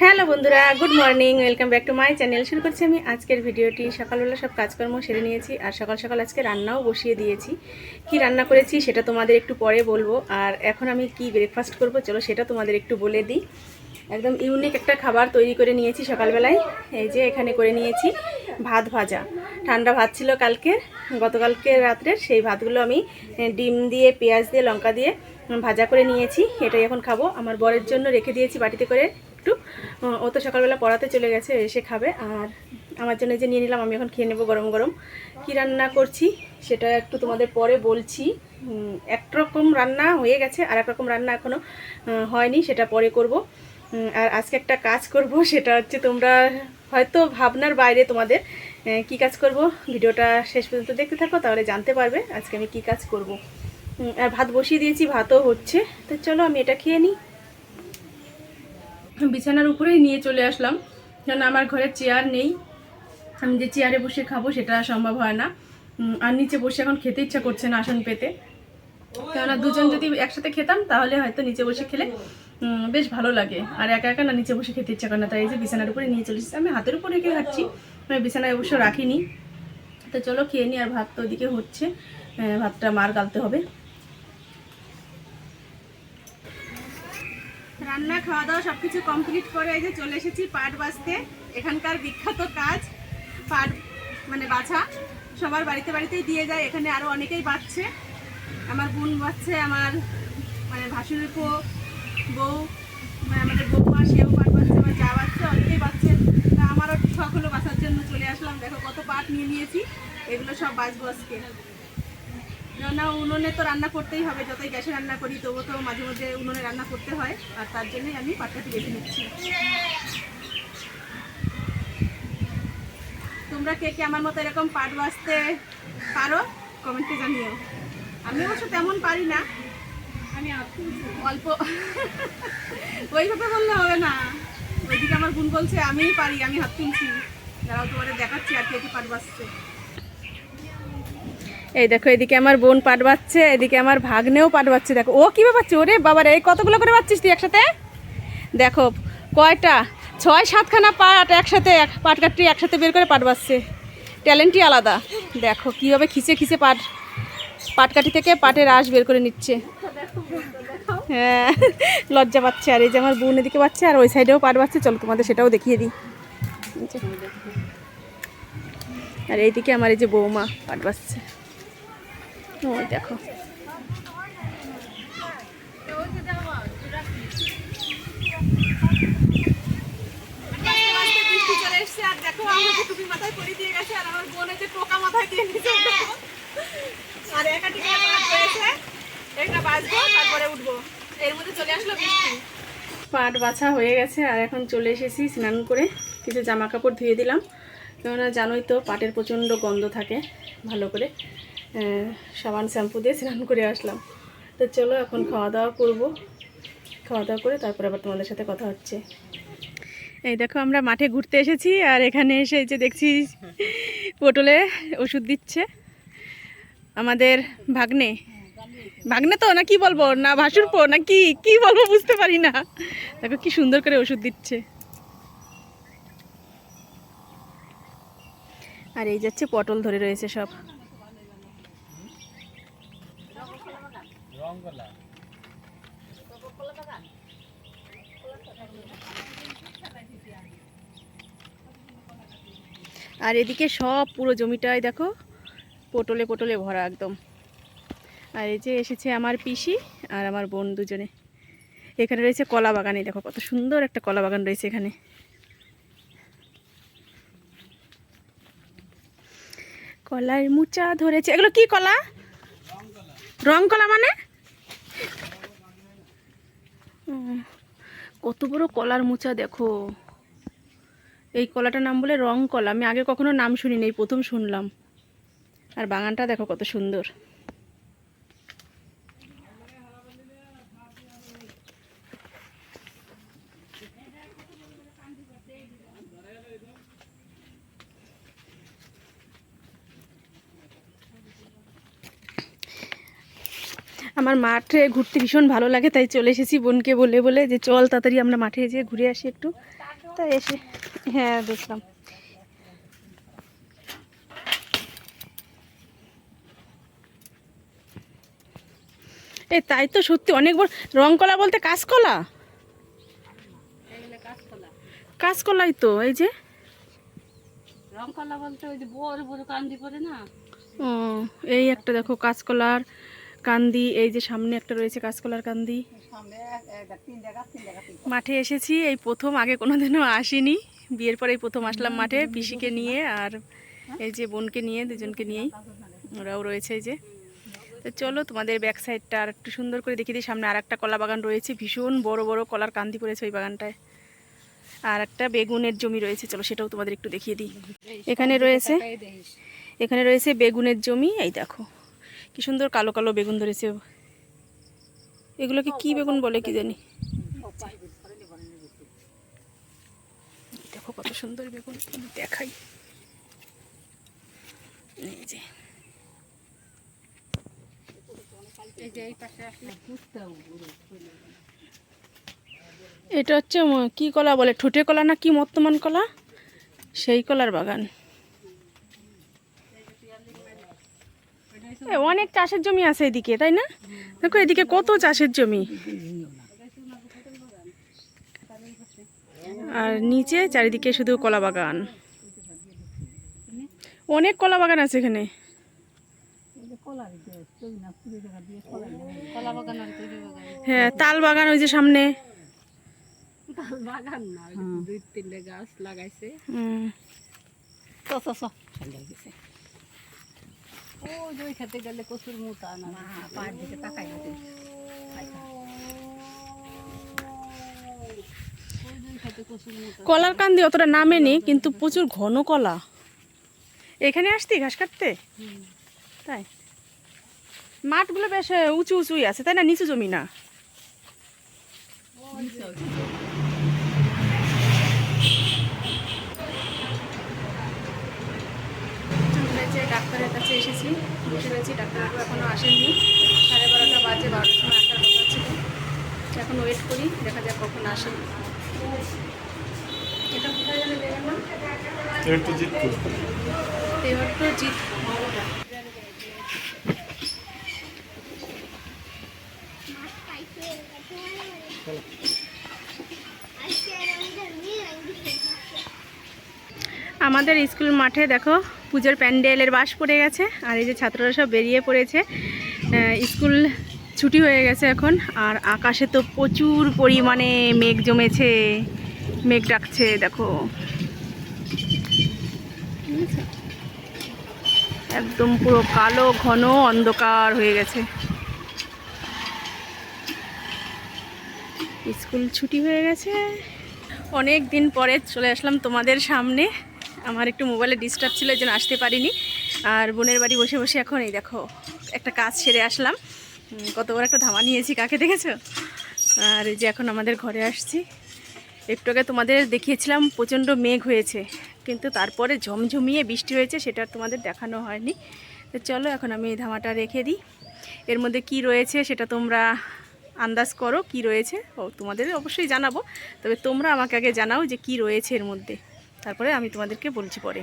Hello বন্ধুরা, good morning, welcome back to my channel. শুরু করছি আমি আজকের ভিডিওটি। সকালবেলা সব কাজকর্ম সেরে নিয়েছি আর সকাল সকাল আজকে রান্নাও বসিয়ে দিয়েছি। কি রান্না করেছি সেটা তোমাদের একটু পরে বলব। আর এখন আমি কি ব্রেকফাস্ট করব চলো সেটা তোমাদের একটু বলে দিই। একদম ইউনিক একটা খাবার তৈরি করে নিয়েছি সকালবেলায়। এই যে এখানে করে নিয়েছি ভাত ভাজা। ঠান্ডা ভাত ছিল কালকে, গতকালকে রাত্রে সেই ভাতগুলো আমি ডিম দিয়ে, পেঁয়াজ দিয়ে, লঙ্কা দিয়ে ভাজা করে নিয়েছি। এটাই এখন খাব। আমার বরের জন্য রেখে দিয়েছি বাটিতে করে। একটু। ও তো সকালবেলা পড়াতে চলে গেছে, এসে খাবে। আর আমার জন্য যে নিয়ে নিলাম, আমি এখন খেয়ে নেব গরম গরম। কী রান্না করছি সেটা একটু তোমাদের পরে বলছি। একরকম রান্না হয়ে গেছে, আর একরকম রান্না এখনও হয়নি, সেটা পরে করব। আর আজকে একটা কাজ করব, সেটা হচ্ছে তোমরা হয়তো ভাবনার বাইরে তোমাদের কি কাজ করব। ভিডিওটা শেষ পর্যন্ত দেখতে থাকো, তাহলে জানতে পারবে আজকে আমি কি কাজ করব। আর ভাত বসিয়ে দিয়েছি, ভাতও হচ্ছে। তো চলো আমি এটা খেয়ে নিই। বিছানার উপরেই নিয়ে চলে আসলাম। কারণ আমার ঘরে চেয়ার নেই। আমি যে চেয়ারে বসে খাব সেটা সম্ভব হয় না। আর নিচে বসে এখন খেতে ইচ্ছা করছে না আসন পেতে। কেননা দুজন যদি একসাথে খেতাম, তাহলে হয়তো নিচে বসে খেলে বেশ ভালো লাগে। আর একা একা না নিচে বসে খেতে ইচ্ছা করে না। তাই এই যে বিছানার উপরে নিয়ে চলে আমি হাতের উপরে রেখে খাচ্ছি। আমি বিছানায় অবশ্য রাখিনি। তো চলো খেয়ে নিই আর ভাত তো ওদিকে হচ্ছে। ভাতটা মার গালতে হবে। রান্না খাওয়া দাওয়া সব কিছু কমপ্লিট করে এই যে চলে এসেছি পাট বাছতে এখানকার বিখ্যাত কাজ, পাট মানে বাছা। সবার বাড়িতে বাড়িতেই দিয়ে যায়, এখানে আরও অনেকেই বাঁচছে। আমার বোন বাচ্ছে, আমার মানে ভাসুরের পো, বউ মানে আমাদের বৌমা, সেও পাট বাচ্ছে, আমার যা বাঁচছে, অনেকেই বাচ্ছে। তা আমারও শখ হলো বাছার জন্য চলে আসলাম। দেখো কত পাট নিয়ে নিয়েছি, এগুলো সব বাছবো আজকে। না উনুনে তো রান্না করতেই হবে যতই গ্যাসে রান্না করি তবু তো মাঝে মধ্যে উনুনে রান্না করতে হয় আর তার জন্যই আমি পাটকাটি বেছে নিচ্ছি। তোমরা কে কে আমার মতো এরকম পাট বাঁচতে পারো কমেন্টে জানিও। আমি অবশ্য তেমন পারি না। আমি অল্প। ওইভাবে বললে হবে না। ওইদিকে আমার বোন বলছে আমিই পারি আমি হাত তুলছি। দাঁড়াও তোমাদের দেখাচ্ছি আর কে কে পাট বাঁচছে। এই দেখো, এদিকে আমার বোন পাট বাচ্ছে, এদিকে আমার ভাগ্নেও পাট বাচ্ছে। দেখো, ও কী বাচ্ছে ওরে বাবার এই কতগুলো করে বাচ্ছিস তুই একসাথে? দেখো, কয়টা? ছয়, সাতখানা পাট একসাথে, এক পাট কাটটি একসাথে বের করে পাট বাচ্ছে। ট্যালেন্টই আলাদা। দেখো, কীভাবে খিচে খিচে পাট পাটকাঠি থেকে পাটের আঁশ বের করে নিচ্ছে। হ্যাঁ লজ্জা পাচ্ছে। আর এই যে আমার বোন এদিকে বাচ্ছে, আর ওই সাইডেও পাট বাচ্ছে। চলো, তোমাদের সেটাও দেখিয়ে দিই। আর এইদিকে আমার এই যে বৌমা পাট বাচ্ছে। ওই দেখো। পাট বাছা হয়ে গেছে আর এখন চলে এসেছি স্নান করে। কিছু জামা কাপড় ধুয়ে দিলাম। কেননা জানোই তো পাটের প্রচণ্ড গন্ধ থাকে ভালো করে। সাবান শ্যাম্পু দিয়ে স্নান করে আসলাম। তো চলো এখন খাওয়া দাওয়া করব। খাওয়া দাওয়া করে তারপরে আবার তোমাদের সাথে কথা হচ্ছে। এই দেখো আমরা মাঠে ঘুরতে এসেছি আর এখানে এসে যে দেখছি পটলে ওষুধ দিচ্ছে। আমাদের ভাগ্নে। ভাগ্নে তো, না কি বলব? না ভাসুরপো, না কি? কি বলব বুঝতে পারি না। দেখো কি সুন্দর করে ওষুধ দিচ্ছে। আর এই যাচ্ছে পটল ধরে রয়েছে সব। আর এদিকে সব পুরো জমিটায় দেখো, পটলে পটলে ভরা একদম। আর এই যে এসেছে আমার পিসি আর আমার বোন দুজনে। এখানে রয়েছে কলা বাগানে দেখো, কত সুন্দর একটা কলা বাগান রয়েছে এখানে। কলার মুচা ধরেছে। এগুলো কি কলা? রং কলা মানে? কত বড় কলার মোচা দেখো। এই কলাটার নাম বলে রং কলা আমি আগে কখনো নাম শুনিনি, এই প্রথম শুনলাম। আর বাগানটা দেখো কত সুন্দর। আমার মাঠে ঘুরতে ভীষণ ভালো লাগে তাই চলে এসেছি বোনকে বলে বলে যে চল তাড়াতাড়ি আমরা মাঠে যেয়ে ঘুরে আসি একটু। তাই এসে হ্যাঁ দেখলাম। এই তাই তো সত্যি অনেক বড় রং কলা বলতে কাঁচকলা? কাঁচকলাই তো এই যে? রংকলা বলতে ওই যে বড় বড় কান্দি পড়ে না? ও এই একটা দেখো কাঁচকলার কান্দি এই যে সামনে একটা রয়েছে কাঁচকলার কান্দি। মাঠে এসেছি এই প্রথম আগে কোনোদিনও আসিনি। বিয়ের পরে এই প্রথম আসলাম মাঠে পিসিকে নিয়ে আর এই যে বোনকে নিয়ে দুজনকে নিয়েই। ওরাও রয়েছে এই যে। তো চলো তোমাদের ব্যাক সাইডটা আর একটু সুন্দর করে দেখিয়ে দিই। সামনে আর একটা কলা বাগান রয়েছে ভীষণ বড় বড় কলার কান্দি পড়েছে ওই বাগানটায়। আর একটা বেগুনের জমি রয়েছে চলো সেটাও তোমাদের একটু দেখিয়ে দিই। এখানে রয়েছে এখানে রয়েছে বেগুনের জমি এই দেখো। কি সুন্দর কালো কালো বেগুন ধরেছে এগুলোকে কি বেগুন বলে কি জানি? দেখো কত সুন্দর বেগুন দেখাই। যে। এটা হচ্ছে কি কলা বলে? ঠোঁটে কলা না কি মর্তমান কলা? সেই কলার বাগান। অনেক চাষের জমি আছে এদিকে তাই না? দেখো এদিকে কত চাষের জমি। আর নিচে চারিদিকে শুধু কলা বাগান। অনেক কলা বাগান আছে এখানে। হ্যাঁ তাল বাগান ওই যে সামনে। দুই তিনটে গাছ লাগাইছে। উম, তো তো তো গেছে ও যে ওই খেতে গেলে কচুর মোটা না পায়ের দিকে তাকাই গেছে খেতে কচুর মোটা কলার কান্দি অতটা নামেনি কিন্তু প্রচুর ঘন কলা। এখানে আসতি ঘাস কাটতে? তাই। মাঠগুলো বেশ উঁচু উঁচুই আছে তাই না? নিচু জমি না আমরা যে ডাক্তারের কাছে এসেছি। বসে রয়েছি, ডাক্তারবাবু এখনও আসেননি। সাড়ে বারোটা বাজে, বারোটার সময় আসার কথা ছিল। এখন ওয়েট করি, দেখা যাক কখন আসে। এটা কোথায় জানে দেবেন না একটু জিতপুর তো জিত আমাদের স্কুল মাঠে দেখো পুজোর প্যান্ডেলের বাস পড়ে গেছে, আর এই যে ছাত্ররা সব বেরিয়ে পড়েছে। স্কুল ছুটি হয়ে গেছে এখন, আর আকাশে তো প্রচুর পরিমাণে মেঘ জমেছে, মেঘ ডাকছে, দেখো। একদম পুরো কালো, ঘন অন্ধকার হয়ে গেছে। স্কুল ছুটি হয়ে গেছে। অনেক দিন পরে চলে আসলাম তোমাদের সামনে। আমার একটু মোবাইলে ডিস্টার্ব ছিল, এই জন্য আসতে পারিনি। আর বোনের বাড়ি বসে বসে এখন এই দেখো, একটা কাজ সেরে আসলাম। কত বড় একটা ধামা নিয়েছি, কাকে দেখেছ? আর যে এখন আমাদের ঘরে আসছি। একটু আগে তোমাদের দেখিয়েছিলাম, প্রচণ্ড মেঘ হয়েছে। কিন্তু তারপরে ঝমঝমিয়ে বৃষ্টি হয়েছে, সেটা তোমাদের দেখানো হয়নি। তো চলো, এখন আমি এই ধামাটা রেখে দিই। এর মধ্যে কি রয়েছে সেটা তোমরা আন্দাজ করো, কি রয়েছে? ও, তোমাদের অবশ্যই জানাব। তবে তোমরা আমাকে আগে জানাও যে কি রয়েছে এর মধ্যে। তারপরে আমি তোমাদেরকে বলছি পরে।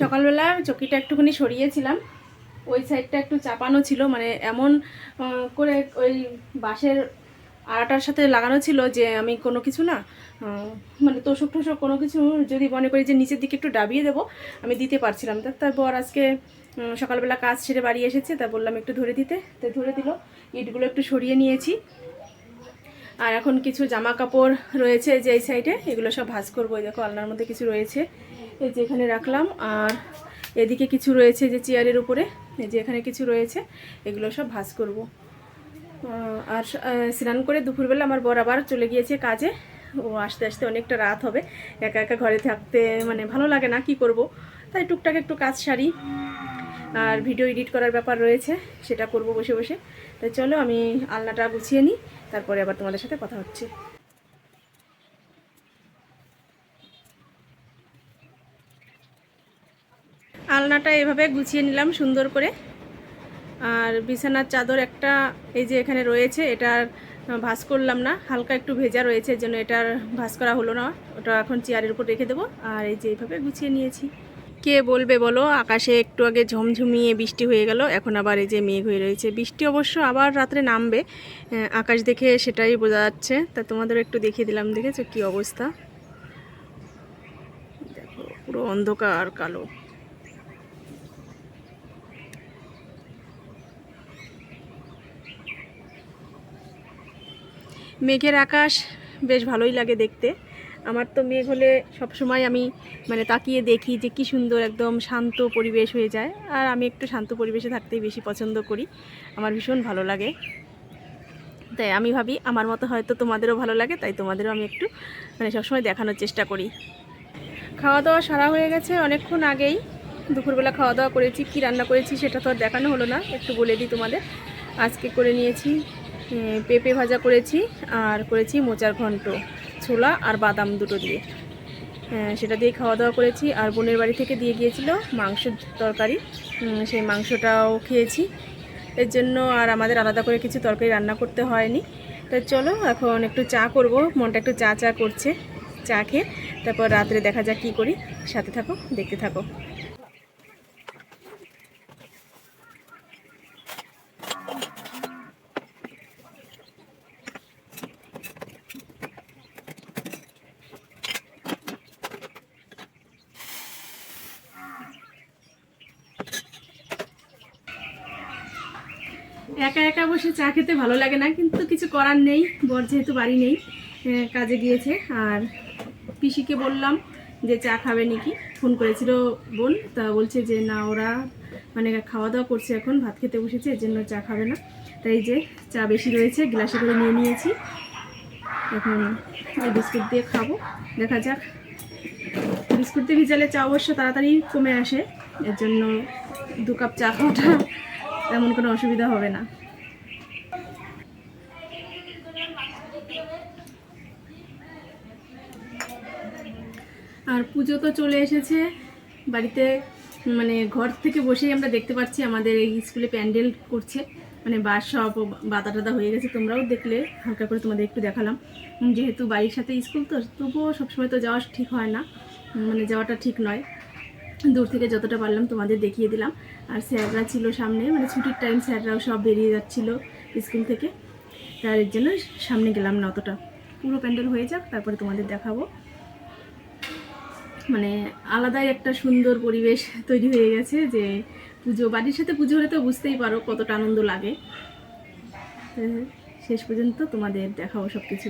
সকালবেলা চকিটা একটুখানি সরিয়েছিলাম। ওই সাইডটা একটু চাপানো ছিল মানে এমন করে ওই বাঁশের আড়াটার সাথে লাগানো ছিল যে আমি কোনো কিছু না মানে তোষক টোষক কোনো কিছু যদি মনে করি যে নিচের দিকে একটু ডাবিয়ে দেবো, আমি দিতে পারছিলাম তা তারপর আজকে সকালবেলা কাজ ছেড়ে বাড়ি এসেছে, তা বললাম একটু ধরে দিতে। তো ধরে দিল, ইটগুলো একটু সরিয়ে নিয়েছি। আর এখন কিছু জামা কাপড় রয়েছে যে এই সাইডে, এগুলো সব ভাঁজ করব দেখো আলনার মধ্যে কিছু রয়েছে, এই যে এখানে রাখলাম। আর এদিকে কিছু রয়েছে যে চেয়ারের উপরে, এই যে এখানে কিছু রয়েছে, এগুলো সব ভাঁজ করব। আর স্নান করে দুপুরবেলা আমার বর আবার চলে গিয়েছে কাজে। ও আসতে আসতে অনেকটা রাত হবে। একা একা ঘরে থাকতে মানে ভালো লাগে না, কি করব? তাই টুকটাক একটু কাজ সারি। আর ভিডিও এডিট করার ব্যাপার রয়েছে, সেটা করব বসে বসে। তাই চলো আমি আলনাটা গুছিয়ে নিই, তারপরে আবার তোমাদের সাথে কথা হচ্ছে। আলনাটা এভাবে গুছিয়ে নিলাম সুন্দর করে। আর বিছানার চাদর একটা এই যে এখানে রয়েছে এটার ভাঁজ করলাম না। হালকা একটু ভেজা রয়েছে জন্য এটার ভাঁজ করা হলো না। ওটা এখন চেয়ারের উপর রেখে দেবো। আর এই যে এইভাবে গুছিয়ে নিয়েছি। কে বলবে বলো? আকাশে একটু আগে ঝমঝমিয়ে বৃষ্টি হয়ে গেল, এখন আবার এই যে মেঘ হয়ে রয়েছে। বৃষ্টি অবশ্য আবার রাত্রে নামবে। আকাশ দেখে সেটাই বোঝা যাচ্ছে। তা তোমাদের একটু দেখিয়ে দিলাম, দেখেছ কি অবস্থা? দেখো, পুরো অন্ধকার, কালো। মেঘের আকাশ বেশ ভালোই লাগে দেখতে। আমার তো মেঘ হলে সবসময় আমি মানে তাকিয়ে দেখি যে কি সুন্দর একদম শান্ত পরিবেশ হয়ে যায়। আর আমি একটু শান্ত পরিবেশে থাকতেই বেশি পছন্দ করি। আমার ভীষণ ভালো লাগে। তাই আমি ভাবি আমার মতো হয়তো তোমাদেরও ভালো লাগে, তাই তোমাদেরও আমি একটু মানে সবসময় দেখানোর চেষ্টা করি। খাওয়া দাওয়া সারা হয়ে গেছে অনেকক্ষণ আগেই। দুপুরবেলা খাওয়া দাওয়া করেছি, কি রান্না করেছি সেটা তো আর দেখানো হলো না। একটু বলে দিই তোমাদের। আজকে করে নিয়েছি পেঁপে ভাজা করেছি আর করেছি মোচার ঘন্ট, ছোলা আর বাদাম দুটো দিয়ে। সেটা দিয়ে খাওয়া দাওয়া করেছি আর বোনের বাড়ি থেকে দিয়ে গিয়েছিল মাংসের তরকারি। সেই মাংসটাও খেয়েছি। এর জন্য আর আমাদের আলাদা করে কিছু তরকারি রান্না করতে হয়নি। তো চলো এখন একটু চা করব, মনটা একটু চা চা করছে, চা খেয়ে, তারপর রাত্রে দেখা যাক কী করি। সাথে থাকো, দেখতে থাকো। একা একা বসে চা খেতে ভালো লাগে না, কিন্তু কিছু করার নেই, বর যেহেতু বাড়ি নেই কাজে গিয়েছে। আর পিসিকে বললাম যে চা খাবে নাকি, ফোন করেছিল বোন, তা বলছে যে না, ওরা মানে খাওয়া দাওয়া করছে এখন, ভাত খেতে বসেছে, এর জন্য চা খাবে না। তাই যে চা বেশি রয়েছে, গ্লাসে করে নিয়ে নিয়েছি। এখন এই বিস্কুট দিয়ে খাব, দেখা যাক। বিস্কুট দিয়ে ভিজালে চা অবশ্য তাড়াতাড়ি কমে আসে, এর জন্য দু কাপ চা খাওয়াটা তেমন কোনো অসুবিধা হবে না। আর পুজো তো চলে এসেছে। বাড়িতে মানে ঘর থেকে বসেই আমরা দেখতে পাচ্ছি আমাদের এই স্কুলে প্যান্ডেল করছে। মানে বাস সব বাতা টাদা হয়ে গেছে, তোমরাও দেখলে, হালকা করে তোমাদের একটু দেখালাম। যেহেতু বাড়ির সাথে স্কুল তো, তবুও সবসময় তো যাওয়া ঠিক হয় না। মানে যাওয়াটা ঠিক নয়। দূর থেকে যতটা পারলাম তোমাদের দেখিয়ে দিলাম। আর স্যাররা ছিল সামনে মানে ছুটির টাইম স্যাররাও সব বেরিয়ে যাচ্ছিল স্কুল থেকে। তার জন্য সামনে গেলাম না অতটা। পুরো প্যান্ডেল হয়ে যাক, তারপরে তোমাদের দেখাবো। মানে আলাদাই একটা সুন্দর পরিবেশ তৈরি হয়ে গেছে যে পুজো, বাড়ির সাথে পুজো হলে তো বুঝতেই পারো কতটা আনন্দ লাগে। শেষ পর্যন্ত তোমাদের দেখাবো সব কিছু